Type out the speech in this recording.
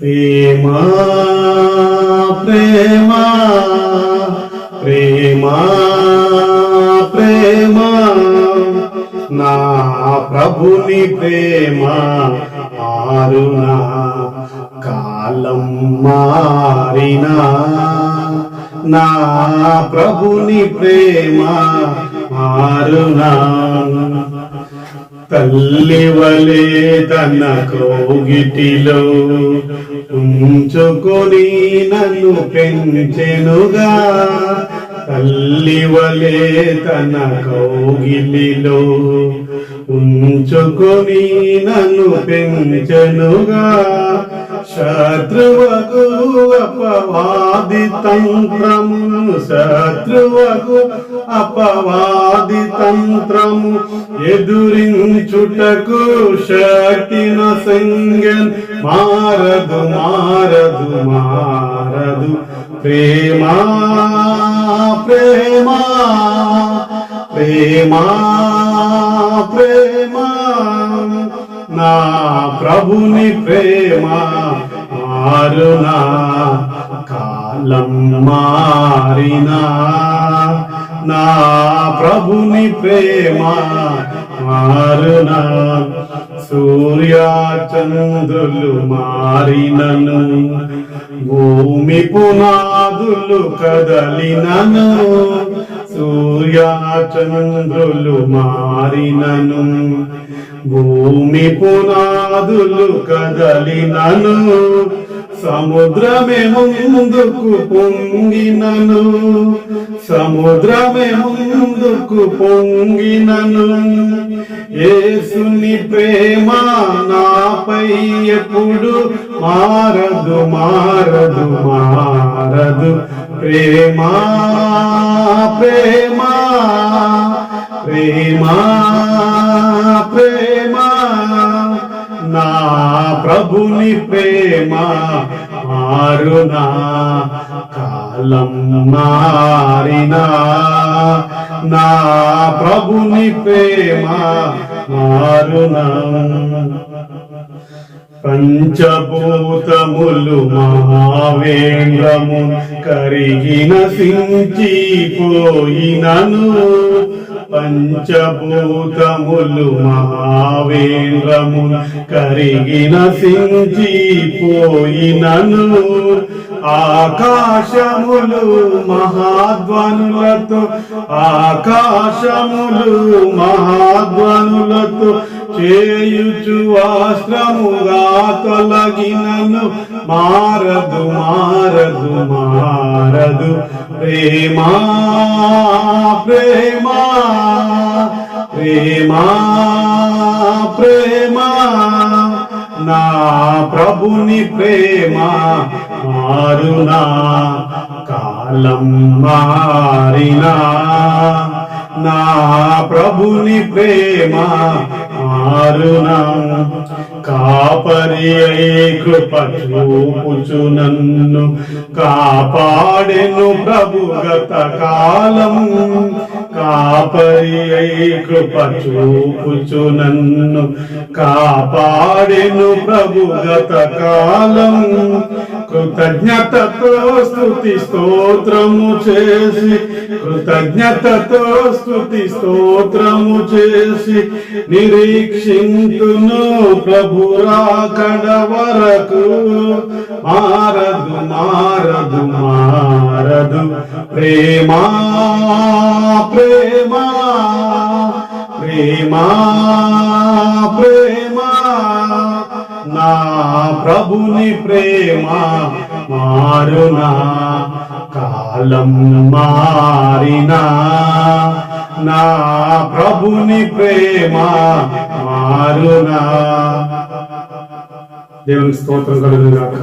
ప్రేమ ప్రేమ ప్రేమ ప్రేమ నా ప్రభుని ప్రేమ మారునా కాలం మారినా నా ప్రభుని ప్రేమ మారునా తల్లి వలే తన కోగిటిలో ఉంచుకొని నన్ను పెంచెనుగా. తల్లి వలే తన కౌగిలిలో ఉంచుకొని నన్ను పెంచెనుగా. శత్రువకు అపవాది తంత్రము శత్రువకు అపవాది తంత్రము ఎదురించుటకు శక్తిన సంగన్ మారదు మారదు మారదు. ప్రేమా ప్రేమా ప్రేమా ప్రేమా. నా ప్రభుని ప్రేమ మారునా కాలం మారినా. నా ప్రభుని ప్రేమ మారునా సూర్యాచంద్రులు మారినను. భూమి పునాదులు కదలినను సూర్యాచంద్రులు మారినను. భూమి పునాదులు కదలినను సముద్రమే ముందుకు పొంగినను సముద్రమే ముందుకు పొంగినను. ఏసుని ప్రేమ నాపై ఎప్పుడు మారదు మారదు మారదు. ప్రేమా ప్రేమా ప్రేమా ప్రేమా. ప్రభుని ప్రేమ మారునా కాలం మారినా. నా ప్రభుని ప్రేమ మారునా. పంచభూతములు మహావేంద్రము కరిగిన సించిపోయినను పంచభూతములు మహావేంద్రము కరిగిన సించిపోయినను. ఆకాశములు మహాధ్వనులతో ఆకాశములు మహాధ్వనులతో చేయుచు ఆశ్రముగా తొలగినను. మారదు మారదు మారదు. ప్రేమా ప్రేమా ప్రేమా ప్రేమా. నా ప్రభుని ప్రేమ మారునా కాలం మారినా. నా ప్రభుని ప్రేమ మారునా కాపరి అయి కృప చూపుచు నన్ను కాపాడెను ప్రభు గత కాలం. కాపరి అయి కృప చూపుచు నన్ను కాపాడెను ప్రభు గత కాలం. కృతజ్ఞతతో స్థుతి స్తోత్రము చేసి కృతజ్ఞతతో స్థుతి స్తోత్రము చేసి నిరీక్షింతును ప్రభు రాకడ వరకు. మారదు మారదు మారదు. ప్రేమా ప్రేమా ప్రేమా. ప్రభుని ప్రేమ మారునా కాలం మారినా. నా ప్రభుని ప్రేమ మారునా. దేవుని స్తోత్రం కలుగుగాక